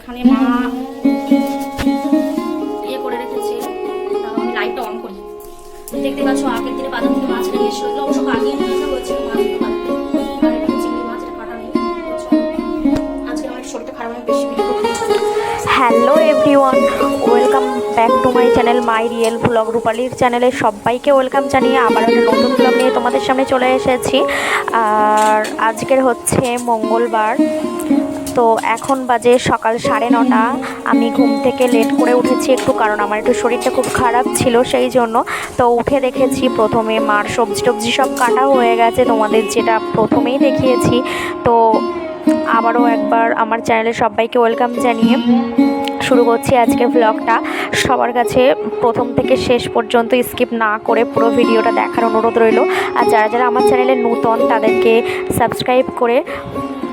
এখানে মা ইয়ে করে রেখেছে। তাও আমি লাইটটা অন করি। দেখতে পাচ্ছ আগের দিনে বাজার থেকে মাছ নিয়ে এসেছিল। অবশ্য কাটিয়ে নিয়ে আসা হয়েছিল মাছ hello everyone welcome back to my channel my real blog রূপালির চ্যানেলে সবাইকে ওয়েলকাম জানিয়ে আবার একটা নতুন ব্লগ নিয়ে তোমাদের সামনে চলে এসেছি। আর আজকের হচ্ছে মঙ্গলবার। তো এখন বাজে সকাল সাড়ে নটা। আমি ঘুম থেকে লেট করে উঠেছি একটু, কারণ আমার একটু শরীরটা খুব খারাপ ছিল সেই জন্য। তো উঠে দেখেছি প্রথমে মার সবজি টবজি সব কাটা হয়ে গেছে, তোমাদের যেটা প্রথমেই দেখিয়েছি। তো আবারও একবার আমার চ্যানেলে সবাইকে ওয়েলকাম জানিয়ে শুরু করছি আজকের ব্লগটা সবার কাছে প্রথম থেকে শেষ পর্যন্ত স্কিপ না করে পুরো ভিডিওটা দেখার অনুরোধ রইল। আর যারা যারা আমার চ্যানেলে নূতন, তাদেরকে সাবস্ক্রাইব করে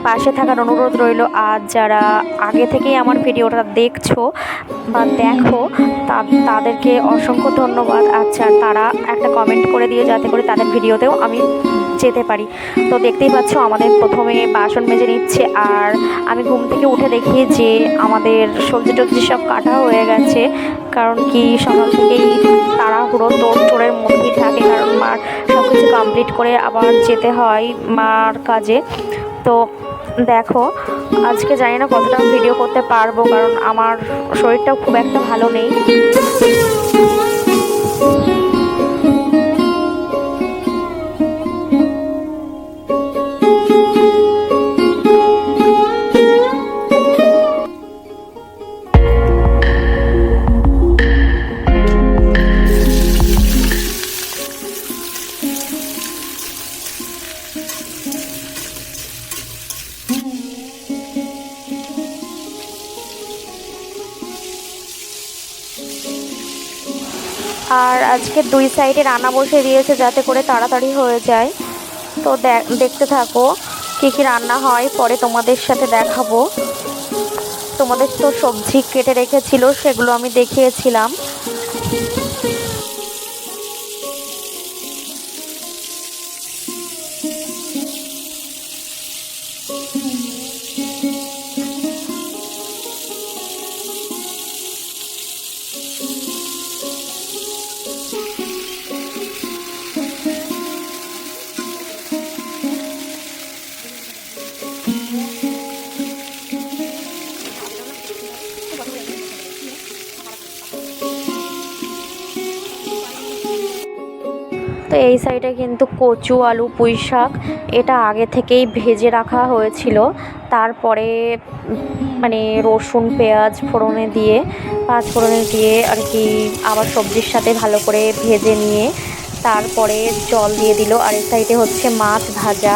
পাশে থাকার অনুরোধ রইল। আর যারা আগে থেকেই আমার ভিডিওটা দেখছ বা দেখো, তা- তাদেরকে অসংখ্য ধন্যবাদ। আচ্ছা তারা একটা কমেন্ট করে দিয়ে যাতে করে তাদের ভিডিওতেও আমি যেতে পারি। তো দেখতেই পাচ্ছ, আমাদের প্রথমে বাসন মেজে নিচ্ছে। আর আমি ঘুম থেকে উঠে দেখি যে আমাদের সবজি টবজি সব কাটা হয়ে গেছে। কারণ কি, সকাল থেকেই তাড়াহুড়ো তোর তোরের মধ্যেই থাকে। কারণ মার সব কিছু কমপ্লিট করে আবার যেতে হয় মার কাজে। তো দেখো, আজকে জানি না কতটা ভিডিও করতে পারব, কারণ আমার শরীরটাও খুব একটা ভালো নেই। আজকে দুই সাইডে রান্না বসে দিয়েছে যাতে করে তাড়াতাড়ি হয়ে যায়। তো দেখতে থাকো কী কী রান্না হয়, পরে তোমাদের সাথে দেখাবো। তোমাদের তো সবজি কেটে রেখেছিল, সেগুলো আমি দেখিয়েছিলাম। এই সাইডে কিন্তু কচু, আলু, পুঁই শাক এটা আগে থেকেই ভেজে রাখা হয়েছিল। তারপরে মানে রসুন, পেঁয়াজ ফোড়নে দিয়ে, পাঁচ ফোড়নে দিয়ে আর কি আবার সবজির সাথে ভালো করে ভেজে নিয়ে তারপরে জল দিয়ে দিল। আর এই সাইডে হচ্ছে মাছ ভাজা।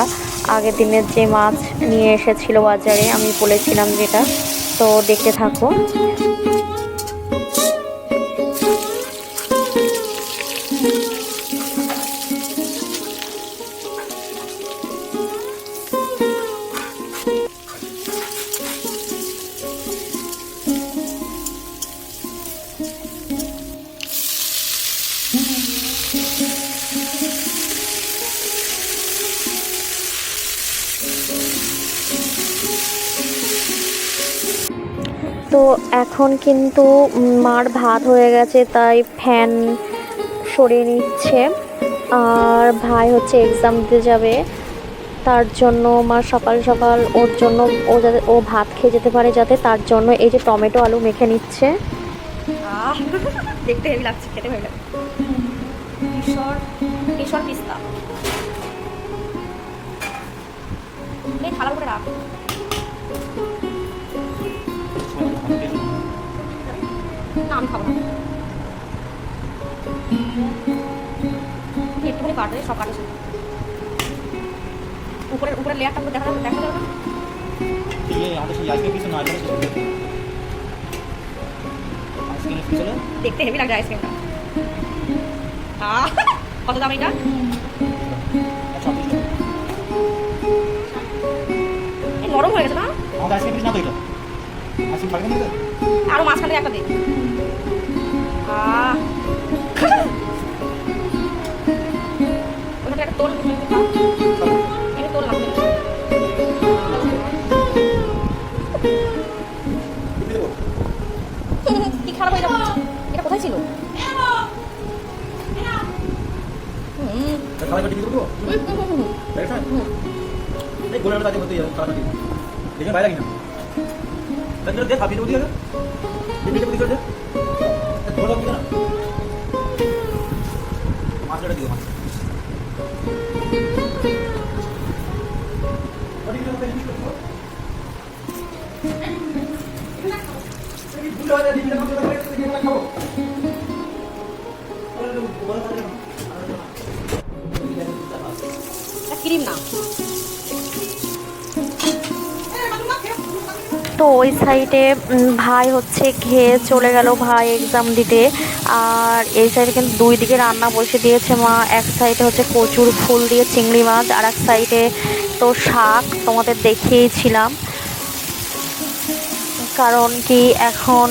আগের দিনের যে মাছ নিয়ে এসেছিল বাজারে, আমি বলেছিলাম যেটা। তো দেখতে থাকো। তো এখন কিন্তু মার ভাত হয়ে গেছে, তাই ফ্যান সরিয়ে নিচ্ছে। আর ভাই হচ্ছে এক্সাম দিতে যাবে। তার জন্য মা সকাল সকাল ওর জন্য ও যাতে ও ভাত খেয়ে যেতে পারে যাতে তার জন্য এই যে টমেটো আলু মেখে নিচ্ছে। দেখতে হেভি লাগছে, খেতে এই থালার উপরে রাখ। খাব। না একটুখানি কাটে সব কাটে সব। উপরে উপরে লেয়ারটা দেখা যাবে দেখা যাবে দেখতে হেভি লাগছে আইসক্রিমটা কত দাম এটা? টাকা। এই নরম হয়ে গেছে না? আমাদের আইসক্রিম না তো এটা? আরও মাঝখানে একটা দে। ওখানে একটা তোল এটা তোল লাগবে। খারাপ হয়ে যাবে? এটা কোথায় ছিল? হুম, হুম, হুম, এই গোলাটা কাজে করতে যাবে দেখে বাইরে কিনা তাই দেখ খাবি তো দিকে দেখে দেখে ধরে না মাছটা দিও মাছ এটা তো ওই সাইডে ভাই হচ্ছে খেয়ে চলে গেল ভাই এক্সাম দিতে। আর এই সাইডে কিন্তু দুই দিকে রান্না বসে দিয়েছে মা। এক সাইডে হচ্ছে কচুর ফুল দিয়ে চিংড়ি মাছ, আর এক সাইডে তো শাক। তোমাদের দেখিয়েছিলাম। কারণ কি এখন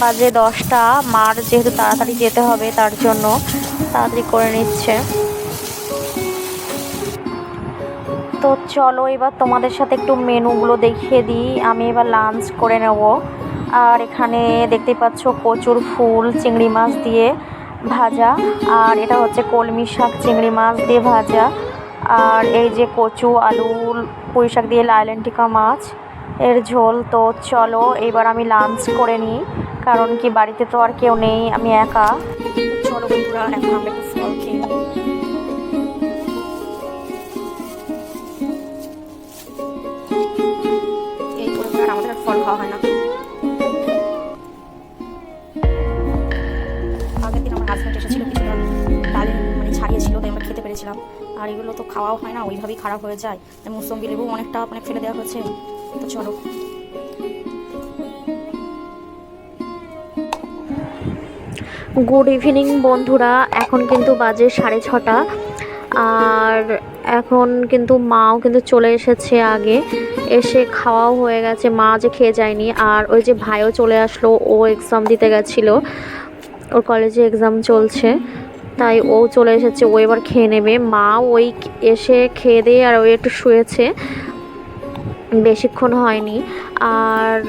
বাজে দশটা। মার যেহেতু তাড়াতাড়ি যেতে হবে তার জন্য, তাড়াতাড়ি করে নিচ্ছে। তো চলো এবার তোমাদের সাথে একটু মেনুগুলো দেখিয়ে দিই। আমি এবার লাঞ্চ করে নেব। আর এখানে দেখতে পাচ্ছ কচুর ফুল, চিংড়ি মাছ দিয়ে ভাজা। আর এটা হচ্ছে কলমি শাক, চিংড়ি মাছ দিয়ে ভাজা। আর এই যে কচু, আলু, পুঁই শাক দিয়ে লাইলেন্টিকা মাছ, এর ঝোল। তো চলো এবার আমি লাঞ্চ করে নিই। কারণ কি বাড়িতে তো আর কেউ নেই, আমি একা। চলো বন্ধুরা, এখন আমরা একটু ফল খেয়ে আর খাওয়া হয় না। আগের দিন আমার হাজব্যান্ড ডাল মানে ছাড়িয়েছিল তাই আমরা খেতে পেরেছিলাম। আর এগুলো তো খাওয়াও হয় না, ওইভাবেই খারাপ হয়ে যায়। তাই মুসম্বি লেবু অনেকটা অনেক ফেলে দেওয়া হয়েছে। তো চলো। গুড ইভিনিং বন্ধুরা। এখন কিন্তু বাজে সাড়ে ছটা। আর এখন কিন্তু মাও কিন্তু চলে এসেছে আগে। এসে খাওয়াও হয়ে গেছে, মা যে খেয়ে যায়নি। আর ওই যে ভাইও চলে আসলো, ও এক্সাম দিতে গেছিল। ওর কলেজে এক্সাম চলছে, তাই ও চলে এসেছে, ও এবার খেয়ে নেবে। মা ওই এসে খেয়ে দিয়ে আর ওই একটু শুয়েছে। বেশিক্ষণ হয়নি। আর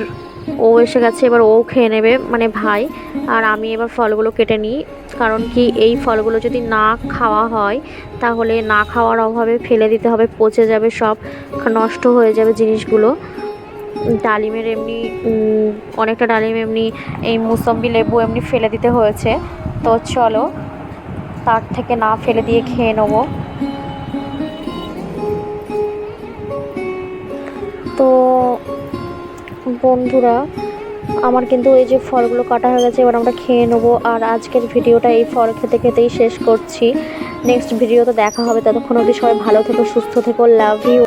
ও এসে গেছে, এবার ও খেয়ে নেবে মানে ভাই। আর আমি এবার ফলগুলো কেটে নিই। কারণ কি এই ফলগুলো যদি না খাওয়া হয়, তাহলে না খাওয়ার অভাবে ফেলে দিতে হবে, পচে যাবে সব, নষ্ট হয়ে যাবে জিনিসগুলো। ডালিমের এমনি অনেকটা ডালিম এমনি, এই মুসম্বি লেবু এমনি ফেলে দিতে হয়েছে। তো চলো, তার থেকে না ফেলে দিয়ে খেয়ে নেব। তো বন্ধুরা আমার কিন্তু এই যে ফলগুলো কাটা হয়ে গেছে, এবার আমরা খেয়ে নেব। আর আজকের ভিডিওটা এই ফল খেতে খেতেই শেষ করছি। নেক্সট ভিডিওতে দেখা হবে। ততক্ষণ অবধি সবাই ভালো থেকো, সুস্থ থেকো লাভ ইউ